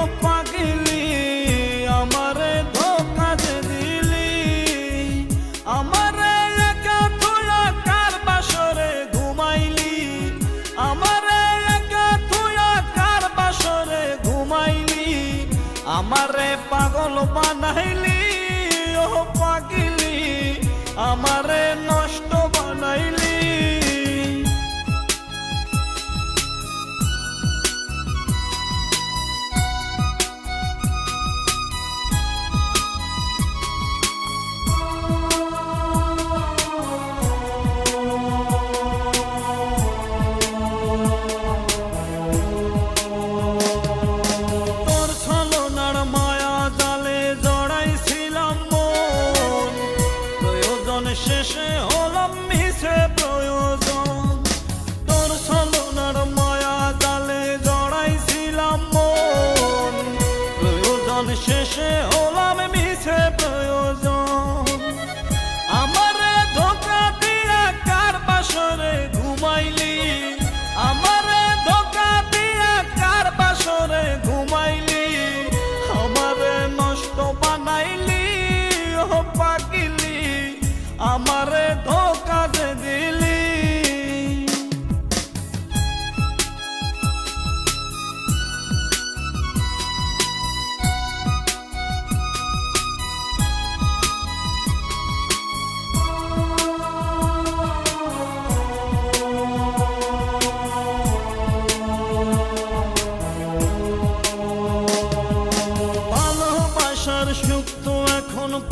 ও পাগলি, আমারে ধোকা দিলি। আমারে একা থুয়া কার বাসরে ঘুমাইলি? আমারে একা থুয়া কার বাসরে ঘুমাইলি? আমারে পাগল বানাইলি, ও পাগলি, আমারে নষ্ট বানাইলি। প্রয়োজন শেষে হলাম মিছে প্রয়োজন। তোর ছলনার মায়া জালে জড়াইছিলাম মন। প্রয়োজন শেষে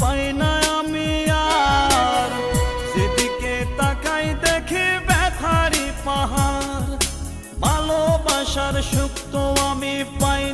পাই আমি আর। যেদিকে তাকাই দেখি ব্যথারি পাহাড়। ভালোবাসার সুখ আমি পাই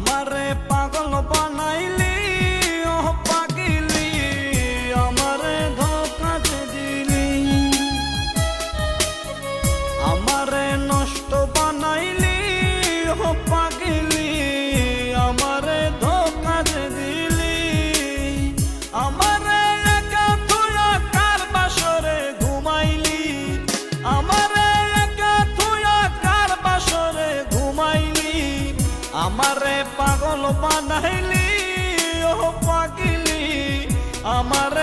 আমারে পাগল বানাইলি। আমারে পাগল বানাইলি ও পাগিলি। আমারে